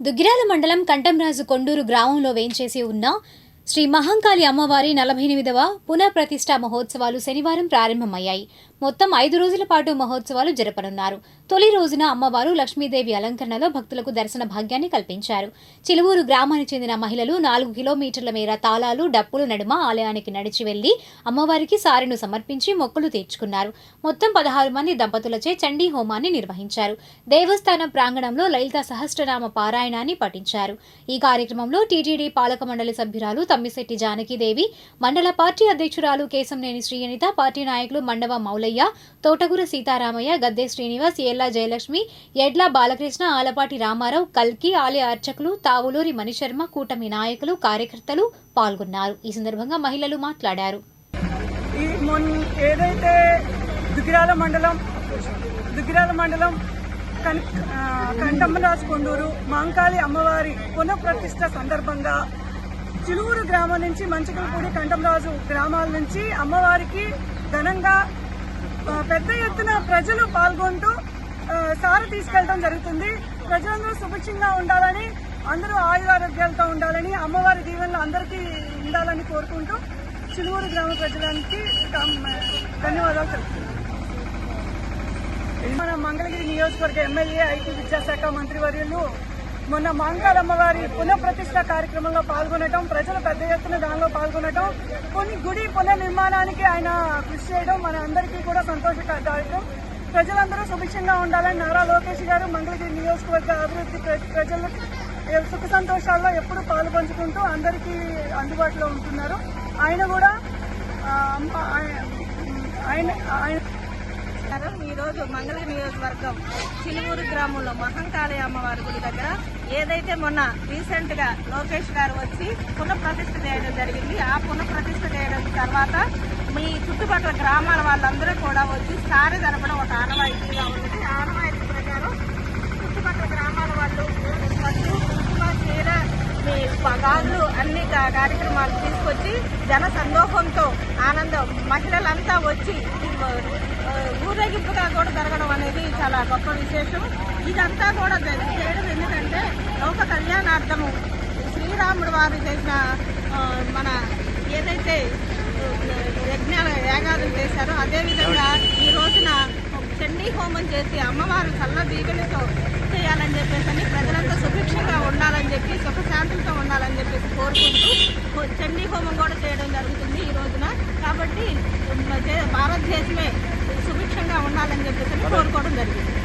దుగ్గిరాల మండలం కంటంరాజు కొండూరు గ్రామంలో వేయించేసి ఉన్న శ్రీ మహంకాళి అమ్మవారి నలభై ఎనిమిదవ పునఃప్రతిష్ఠ మహోత్సవాలు శనివారం ప్రారంభమయ్యాయి. మొత్తం ఐదు రోజుల పాటు మహోత్సవాలు జరపనున్నారు. తొలి రోజున అమ్మవారు లక్ష్మీదేవి అలంకరణలో భక్తులకు దర్శన భాగ్యాన్ని కల్పించారు. చిలువూరు గ్రామానికి చెందిన మహిళలు నాలుగు కిలోమీటర్ల మేర తాళాలు డప్పులు నడుమ ఆలయానికి నడిచి వెళ్ళి అమ్మవారికి సారెను సమర్పించి మొక్కులు తీర్చుకున్నారు. మొత్తం పదహారు మంది దంపతులచే చండీ హోమాన్ని నిర్వహించారు. దేవస్థానం ప్రాంగణంలో లలిత సహస్రనామ పారాయణాన్ని పఠించారు. ఈ కార్యక్రమంలో టీటీడీ పాలక మండలి సభ్యురాలు తమ్మిశెట్టి జానకీదేవి మండల పార్టీ అధ్యక్షురాలు కేశంనేని శ్రీయనిత పార్టీ నాయకులు మండవ మౌలయ్య తోటగూర సీతారామయ్య గద్దె శ్రీనివాస్ ఎల్లా జయలక్ష్మి ఎడ్ల బాలకృష్ణ ఆలపాటి రామారావు కల్కి ఆలయ అర్చకులు తావులూరి మణిశర్మ కూటమి నాయకులు కార్యకర్తలు పాల్గొన్నారు. ఈ సందర్భంగా మహిళలు మాట్లాడారు. ఏదైతే దుగ్గిరాల మండలం దుగ్గిరాల మండలం కన్ కంటమ్మరాజు కొండూరు మాంకాళి అమ్మవారి పునఃప్రతిష్ట సందర్భంగా చిలువురు గ్రామం నుంచి మంచకలపూడి కంఠంరాజు గ్రామాల నుంచి అమ్మవారికి ఘనంగా పెద్ద ఎత్తున ప్రజలు పాల్గొంటూ సార తీసుకెళ్ళడం జరుగుతుంది. ప్రజలందరూ సుభిక్షంగా ఉండాలని అందరూ ఆయురారోగ్యాలతో ఉండాలని అమ్మవారి దీవెనలు అందరికీ ఉండాలని కోరుకుంటూ చిలువూరు గ్రామ ప్రజలకి ధన్యవాదాలు తెలుపుతున్నాను. మన మంగళగిరి నియోజకవర్గ ఎమ్మెల్యే ఐటీ విద్యాశాఖ మంత్రి వర్యులు మొన్న మాంకాల అమ్మవారి పునఃప్రతిష్ఠ కార్యక్రమంలో పాల్గొనడం ప్రజలు పెద్ద ఎత్తున దానిలో పాల్గొనడం కొన్ని గుడి పునర్నిర్మాణానికి ఆయన కృషి చేయడం మన అందరికీ కూడా సంతోషకరం ప్రజలందరూ సుభిక్షంగా ఉండాలని నారా లోకేష్ గారు మంగళగిరి నియోజకవర్గ అభివృద్ధి ప్రజలు సుఖ సంతోషాల్లో ఎప్పుడు పాలు పంచుకుంటూ అందరికీ అందుబాటులో ఉంటున్నారు. ఆయన కూడా ఆయన ఆయన ఆయన నమస్కారం రోజు నియోజకవర్గం చిలువూరు గ్రామంలో మహంకాళి అమ్మవారి గుడి దగ్గర. ఏదైతే మొన్న రీసెంట్గా లోకేష్ గారు వచ్చి పునఃప్రతిష్ఠ చేయడం జరిగింది ఆ పునఃప్రతిష్ఠ చేయడం తర్వాత మీ చుట్టుపక్కల గ్రామాల వాళ్ళందరూ కూడా వచ్చి సారి జరపడం ఒక ఆనవాయితీ ఉన్నది ఆ ఆనవాయితీ ప్రకారం చుట్టుపక్కల గ్రామాల వాళ్ళు పట్టు, కుంకుమ, చీర మీ గాజులు అన్ని కార్యక్రమాలు తీసుకొచ్చి జన సందోహంతో ఆనందం. మహిళలంతా వచ్చి ఊరేగింపుగా కూడా జరగడం అనేది చాలా గొప్ప విశేషం. ఇదంతా కూడా చేయడం ఎందుకంటే లోక కళ్యాణార్థము. శ్రీరాముడు వారు చేసిన మన ఏదైతే యజ్ఞాల యాగాలు చేశారో అదేవిధంగా ఈ రోజున చండీ హోమం చేసి అమ్మవారు చల్ల దీవెనతో చేయాలని చెప్పేసి ప్రజలంతా సుభిక్షంగా హోమం కూడా చేయడం జరుగుతుంది ఈ రోజున. కాబట్టి భారతదేశమే సుభిక్షంగా ఉండాలని చెప్పేసి కోరుకోవడం జరిగింది.